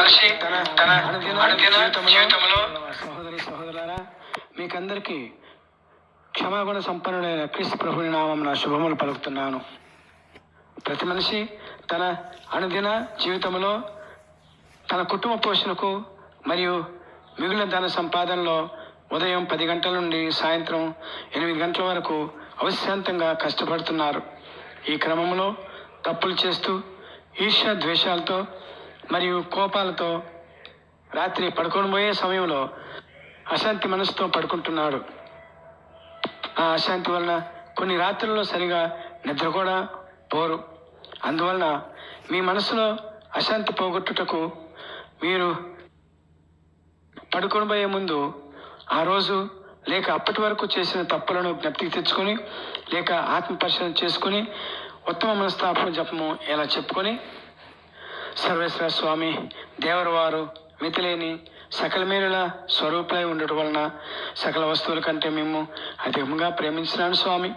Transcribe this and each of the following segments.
మనిషి తన అనుదిన జీవితంలో సహోదరి సహోదరులారా మీకందరికీ క్షమాగుణ సంపన్నుడైన క్రీస్తు ప్రభుని నామం నా శుభములు పలుకుతున్నాను. ప్రతి మనిషి తన అనుదిన జీవితంలో తన కుటుంబ పోషణకు మరియు మిగిలిన ధన సంపాదనలో ఉదయం పది గంటల నుండి సాయంత్రం ఎనిమిది గంటల వరకు అవిశ్రాంతంగా కష్టపడుతున్నారు. ఈ క్రమంలో తప్పులు చేస్తూ ఈర్ష్య ద్వేషాలతో మరియు కోపాలతో రాత్రి పడుకొని పోయే సమయంలో అశాంతి మనసుతో పడుకుంటున్నాడు. ఆ అశాంతి వలన కొన్ని రాత్రుల్లో సరిగా నిద్ర కూడా పోరు. అందువలన మీ మనసులో అశాంతి పోగొట్టుటకు మీరు పడుకొని పోయే ముందు ఆ రోజు లేక అప్పటి వరకు చేసిన తప్పులను జ్ఞప్తికి తెచ్చుకొని లేక ఆత్మ పరిశీలన చేసుకొని ఉత్తమ మనస్తాపం జపము ఇలా చెప్పుకొని సర్వేశ్వర స్వామి దేవరవారు మితిలేని సకల మేలుల స్వరూపులై ఉండటం వలన సకల వస్తువుల కంటే మేము అధికంగా ప్రేమించినాను స్వామి.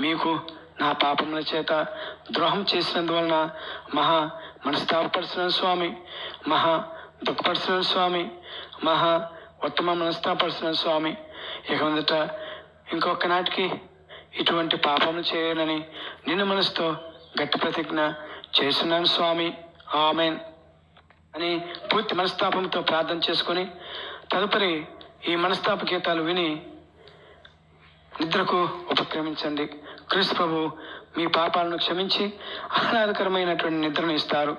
మీకు నా పాపముల చేత ద్రోహం చేసినందువలన మహా మనస్తాపరుస్తున్నాను స్వామి. మహా దుఃఖపరుస్తున్నాను స్వామి. మహా ఉత్తమ మనస్తాపరుస్తున్నాను స్వామి. ఇక ముందట ఇంకొక నాటికి ఇటువంటి పాపములు చేయనని నిన్ను మనసుతో గట్టి ప్రతిజ్ఞ చేస్తున్నాను స్వామి. ఆమెన్ అని పూర్తి మనస్తాపంతో ప్రార్థన చేసుకొని తదుపరి ఈ మనస్తాప గీతాలు విని నిద్రకు ఉపక్రమించండి. క్రీస్తు ప్రభు మీ పాపాలను క్షమించి ఆహ్లాదకరమైనటువంటి నిద్రను ఇస్తారు.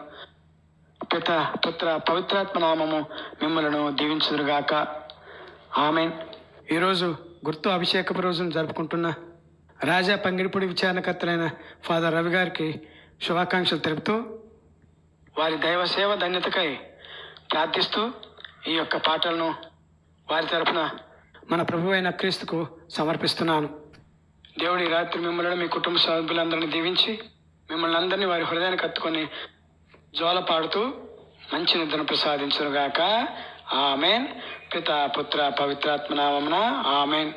పిత పుత్ర పవిత్రాత్మ నామము మిమ్మలను దీవించుదురుగాక. ఆమెన్. ఈరోజు గుర్తు అభిషేకపు రోజును జరుపుకుంటున్న రాజా పంగిడిపూడి విచారణకర్తలైన ఫాదర్ రవి గారికి శుభాకాంక్షలు తెలుపుతూ వారి దైవ సేవ ధన్యతకై ప్రార్థిస్తూ ఈ యొక్క పాటలను వారి తరపున మన ప్రభు అయిన క్రీస్తుకు సమర్పిస్తున్నాను. దేవుడి రాత్రి మిమ్మల్ని మీ కుటుంబ సభ్యులందరినీ దీవించి మిమ్మల్ని అందరినీ వారి హృదయాన్ని కత్తుకొని జోల పాడుతూ మంచి నిద్రను ప్రసాదించునుగాక. ఆమెన్. పిత పుత్ర పవిత్రాత్మ నామమున ఆమెన్.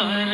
I